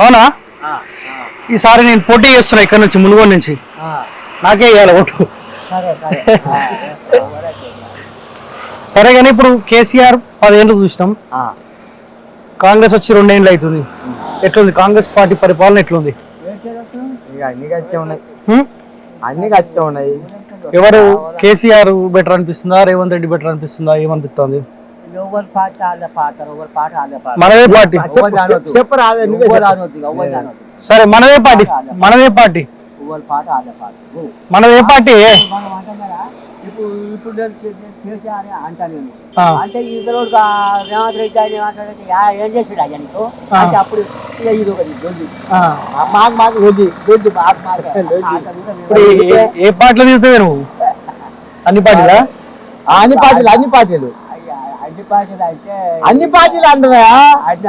అవునా? ఈసారి నేను పోటీ చేస్తున్నా ఇక్కడ నుంచి ములుగోడు నుంచి. నాకే వేయాలి ఓటు. సరే కానీ ఇప్పుడు కేసీఆర్ పదేళ్ళు చూసినాం. కాంగ్రెస్ వచ్చి రెండేళ్ళు అవుతుంది. ఎట్లుంది? కాంగ్రెస్ పార్టీ పరిపాలన ఎట్లుంది? అన్ని కచ్చే ఉన్నాయి. హ్మ్? అన్ని కచ్చే ఉన్నాయి. ఎవరు? కేసీఆర్ బెటర్ అనిపిస్తుందా? రేవంత్ రెడ్డి బెటర్ అనిపిస్తుందా? ఏమనిపిస్తుంది? ఎవరి పాట వాళ్ళ పాట ఎవరి పాట వాళ్ళ పాట. మనదే పార్టీ. చెప్పు రాదే నువ్వే. జానవద్దు ఎవరు జానవద్దు సరే మనదే పార్టీ. మనదే పార్టీ. ఎవరి పాట వాళ్ళ పాట. ఓ. మనదే పార్టీ మనం ఇప్పుడు ఇప్పుడు నేను. అంటే ఇద్దరు రేవంత్ రెడ్డి అని మాట్లాడితే "యా, ఏం చేసాడు అయ్యా నీకు? ఆ. అంటే అప్పుడు ఇక ఇది ఒకటి దొడ్డి ఆ. మాకు మాకు దొడ్డి దొడ్డి మాకు మాకు. ఆట కూడా ఇప్పుడు ఏ- ఏ- ఏ పార్టీలో దిగుతావు నువ్వు? అన్ని పార్టీలా ఆ, అన్ని అన్ని పార్టీలు అంటే అన్ని పార్టీలు అంటున్నా అది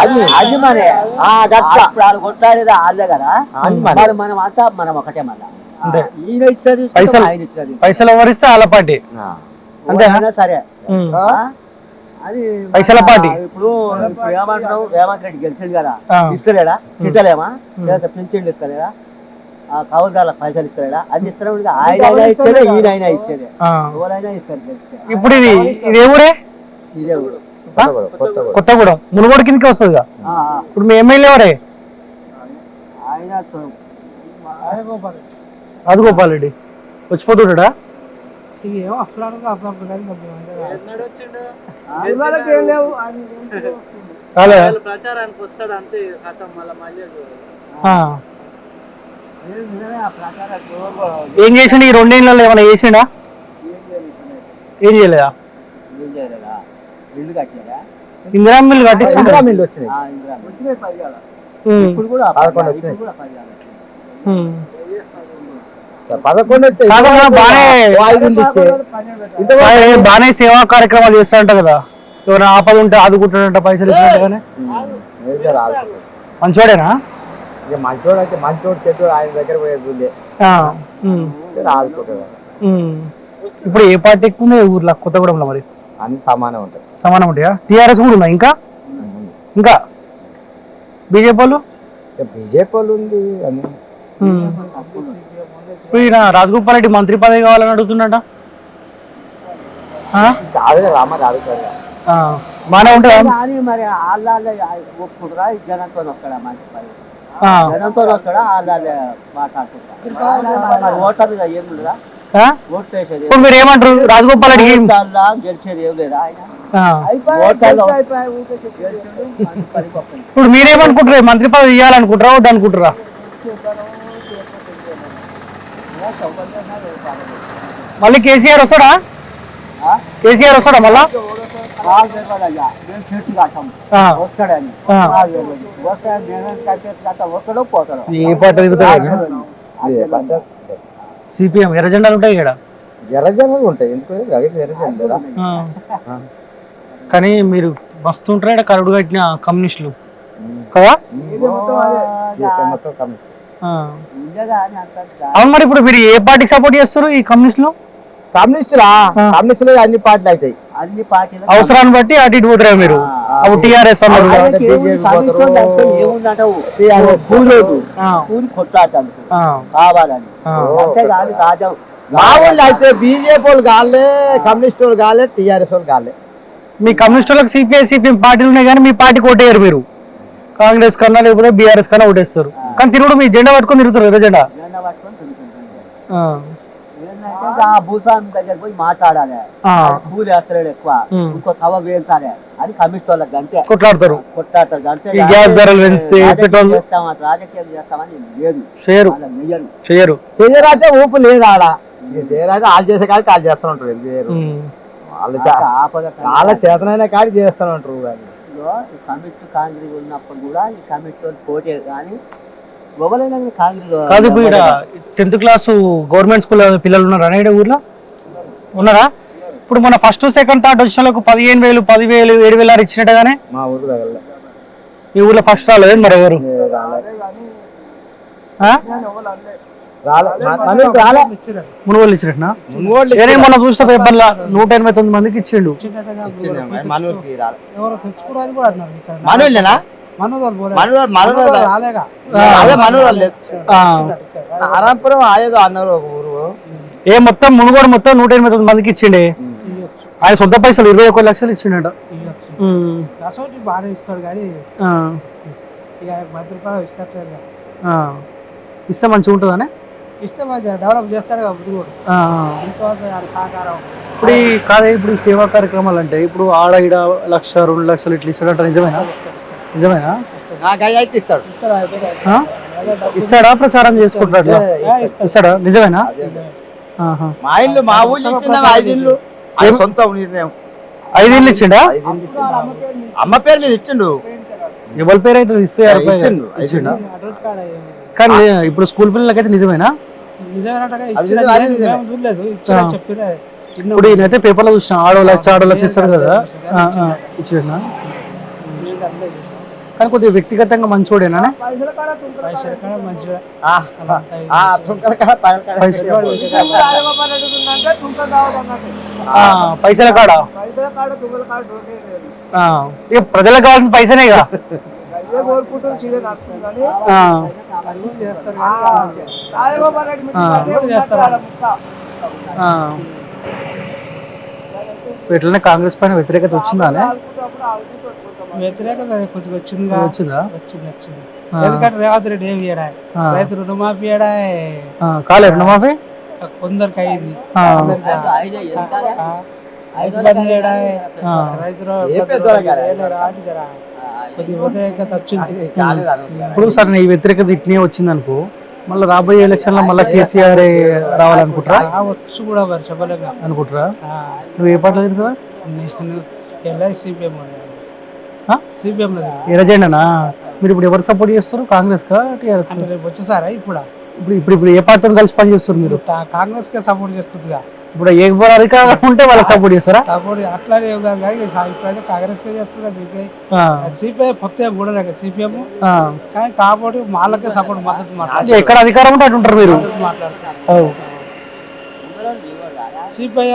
అది అది మనే ఆ, గట్ల. ఇప్పుడు వాళ్ళు కొట్లాడేది వాళ్ళే కదా అది మరి. మరి మనం అంతా మనం ఒకటే మళ్ళా అంతే. ఈయన ఇచ్చేది పైసలు. ఆయన ఇచ్చేది పైసలు ఎవరిస్తే వాళ్ళ పార్టీ. అంతేనా? సరే? అది పైసల పార్టీ. ఇప్పుడు ఏమంటున్నావు రేవంత్ రెడ్డి గెలిచిండు కదా తిట్టలేమా చేస్తే పింఛన్లు ఇస్తలేడా ఆ కౌలుదారులకు పైసలు ఇస్తలేడా అన్ని ఇస్తలేడు ఇక ఆయన ఇచ్చేదే ఈయన ఇచ్చేదే ఆ. ఎవరైనా ఇస్తారు ఇప్పుడు ఇది ఇది ఏ ఊరు. కొత్తగూడెం, మునుగోడు కిందకి ఆ. ఇప్పుడు మీ ఎమ్మెల్యే ఎవరే? రాజగోపాల్ రెడ్డి. ప్రచారానికి వస్తాడు అంతే ఎవరు ఏం చేసిండు? ఈ రెండేళ్ళలో ఏమైనా చేసిండా? ఏం చేయలేదా. ఇల్లు ఇందిరా మిల్లు మిల్లు వచ్చినాయి. ఇప్పుడు కూడా పదకొండు వచ్చినాయి. బానే సేవా కార్యక్రమాలు చేస్తారంట కదా. ఎవరైనా ఆపద ఉంటే ఆదుకుంటాడంట పైసలు రాదు. మంచోడేనా? మంచోడు మంచోడు చెట్టు ఆయన దగ్గర పోయేది. ఇప్పుడు ఏ పార్టీ ఎక్కువ ఊర్లో? కొత్తగూడెంలో మరి. అన్ని సమానం ఉంటాయి. సమానం ఉంటాయా? టీఆర్ఎస్ కూడా ఉందా ఇంకా? ఇంకా? బీజేపీ వాళ్ళు? బీజేపీ వాళ్ళు ఉంది అని. ఇప్పుడు ఈయన రాజగోపాల్ రెడ్డి మంత్రి పదవి కావాలని ఆ. బానే ఉంటుందా? మరి వాళ్ళ ఒప్పుకుంటారా? ఈ జనంతో వస్తాడా మంచి పని ఆ. జనంతో వస్తాడా? వాళ్ళ మాట్లాడుకుంటారా? మరి ఓటర్ మీద ఇప్పుడు మీరు ఏమంటారు? రాజగోపాల్ ఓట్లల్లా గెలిచేది ఏం లేదా. ఇప్పుడు మీరేమనుకుంటారు మంత్రి పదవి ఇవ్వాలనుకుంటారా వద్దు అనుకుంటారా మళ్ళీ కేసీఆర్ వస్తాడా? ఆ? కేసీఆర్ వస్తాడా మళ్ళా. వస్తాడని. పోతాడో. సిపిఎం ఎర్ర జెండాలు ఉంటాయి ఇక్కడ? ఎర్రజనలు ఉంటాయి. ఎందుకు అవి ఎర్రజన లేదా కానీ మీరు మస్తు ఉంటారు ఇక్కడ కరుడు కట్టిన కమ్యూనిస్టులు. కదా? అవును మరి ఇప్పుడు మీరు ఏ పార్టీకి సపోర్ట్ చేస్తారు ఈ కమ్యూనిస్టులు? కమ్యూనిస్టులా. కమ్యూనిస్టులు అన్ని పార్టీలు అవుతాయి. అన్ని పార్టీలు అవసరాన్ని బట్టి అటు ఇటు పోతారు మీరు? టీఆర్ఎస్. కూలి. కావాలని. ఆ. అంతేగాని రాజా. మా వాళ్ళు అయితే బీజేపీ వాళ్ళు కాలే కమ్యూనిస్ట్ వాళ్ళు కాలే టీఆర్ఎస్ వాళ్ళు కాలే. మీ కమ్యూనిస్టులకు సిపిఐ సిపిఎం పార్టీలు ఉన్నాయి కానీ మీ పార్టీ ఓటేయరు మీరు. కాంగ్రెస్ కన్నా లేకపోతే బీఆర్ఎస్ కన్నా ఓటేస్తారు. కానీ తిరుగుడు మీ జెండా పట్టుకొని తిరుగుతారు ఎర్ర జెండా. ఆ. భూస్వామి దగ్గర పోయి మాట్లాడాలి. వేస్తలేడు ఎక్కువ. ఇంకో తవ వేయించాలి. అని కమిషన్ వాళ్ళకి అంతే. కొట్లాడతారు. కొట్టాడతారు అంతే గ్యాస్ ధరలు పెంచితే రాజకీయం పెట్రోల్ చేస్తామా రాజకీయం చేస్తామని లేదు. చేయరు. వెయ్యరు చేయరు. చేయరాతే ఊపు లేదు ఆడ. ఇక చేయరాతే వాళ్ళు చేసే కాడికి వాళ్ళు చేస్తూ ఉంటారు. చేయరు. వాళ్ళు వాళ్ళ చేతనైన కాడికి చేస్తూ ఉంటారు కానీ కమిటీ కాంగ్రెస్ ఉన్నప్పుడు కూడా ఈ కమిటీ పోటీ కానీ కాదు ఇప్పుడు టెన్త్ క్లాస్ గవర్నమెంట్ స్కూల్ పిల్లలు ఉన్నారా? ఇక్కడ ఊర్లో? ఉన్నారా? ఇప్పుడు మన ఫస్ట్ సెకండ్ థర్డ్ వచ్చిన వాళ్ళకు పదిహేను వేలు పదివేలు ఏడు వేలు ఆరు ఇచ్చినట్టుగానే? మా ఊరు తగలే ఈ ఊర్లో ఫస్ట్ రాలేదు మరి ఎవరు? ఆ? రాలే. మా- మనకి రాలే. మునుగోలు ఇచ్చినట్టునా? మొన్న చూసిన పేపర్లో నూట ఎనభై తొమ్మిది మందికి ఇచ్చిండు. అదే మనోరాలు. నారాయణపురం ఆయేదో అన్నారు ఒక ఊరు. ఏ మొత్తం మునుగోడు మొత్తం నూట ఎనిమిది తొమ్మిది మందికి ఇచ్చిండే. ఆయన సొంత పైసలు ఇరవై ఒక లక్షలు ఇచ్చిండట. బాగానే ఇస్తాడు కానీ. ఇస్తే మంచిగా ఉంటుందనే? ఇస్తే డెవలప్ చేస్తాడు సహకారం. ఇప్పుడు ఈ కాదే ఇప్పుడు ఈ సేవా కార్యక్రమాలు అంటే ఇప్పుడు ఆడ ఈడ లక్ష రెండు లక్షలు ఇట్లా ఇస్తాడంట నిజమేనా? నిజమేనా? ఇస్తాడు. ప్రచారం చేసుకుంటాడు? ఇస్తాడా. నిజమేనా. మా ఇల్లు మా ఊళ్ళో ఐదు ఇల్లు. సొంత నిర్ణయం ఐదు ఇల్లు ఇచ్చిండు. అమ్మ పేరు మీద ఇచ్చిండు. ఎవరి పేరు అయితే ఇస్తే ఇచ్చిండు ఇచ్చిండా? కానీ ఇప్పుడు స్కూల్ పిల్లలకైతే నిజమేనా? ఇప్పుడు ఈయనైతే పేపర్లో చూసిన ఆడో లక్ష ఆడో లక్ష ఇస్తారు కదా. ఇచ్చిండా? కానీ కొద్దిగా వ్యక్తిగతంగా మంచోడేనా పైసలు కాడ మంచిగా ఆ, ఆ, తుంకల కాడ, పైన కాడ. పైసలు రాజగోపాల్ రెడ్డి ఉందంటే తుంక కావాలి అన్నట్టు ఆ, పైసల కాడ? పైసల కాడ తుంగల కాడ డోకే లేదు ఆ, ఇక ప్రజలకు కావాల్సిన పైసనే ఇక. అదే కోరుకుంటారు ఎట్లనే కాంగ్రెస్ పైన వ్యతిరేకత వచ్చిందానే? కొంచెం వ్యతిరేకత కొద్దిగా వచ్చిందా? వచ్చింది వచ్చింది. ఆ. ఎందుకంటే రేవంత్ రెడ్డి ఏమి చేయడా. రైతు రుణమాఫీ చేయడా? కాలే రుణమాఫీ? కొందరికి అయింది. రైతు కొద్దిగా వ్యతిరేకత వచ్చింది. ఇప్పుడు సరే ఈ వ్యతిరేకత ఇట్నే వచ్చింది అనుకో మళ్ళీ రాబోయే ఎలక్షన్లో మళ్ళీ కేసీఆర్ రావాలనుకుంటారా వచ్చు కూడా మరి చెప్పలేక అనుకుంటారా నువ్వు ఏ పాటలు తిరుగుతావా నేను ఎల్ఐ సిపిఎం ఆ? సిపిఎం ఎర్రజెండనా మీరు ఇప్పుడు ఎవరు సపోర్ట్ చేస్తారు? కాంగ్రెస్ టీఆర్ఎస్ రేపు వచ్చేసారా ఇప్పుడు? ఇప్పుడు ఇప్పుడు ఏ పార్టీతో కలిసి పని చేస్తారు మీరు? కాంగ్రెస్ కే సపోర్ట్ చేస్తుందిగా. ఇప్పుడు ఏ అధికారం ఉంటే వాళ్ళకి సపోర్ట్ చేస్తారా? సపోర్ట్ అట్లానే ఏం కాదు కానీ ఇప్పుడైతే కాంగ్రెస్ కే చేస్తుందా సిపిఐ సిపిఐ కొత్త కూడా సిపిఎం. కానీ కాబట్టి వాళ్ళకే సపోర్ట్ మద్దతు ఎక్కడ అధికారం ఉంటే అటు ఉంటారు మీరు. సిపిఐ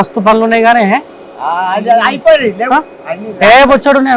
మస్తు పనులు ఉన్నాయి కానీ అయిపోయింది. ఏ బొచ్చాడు ఉన్నాయి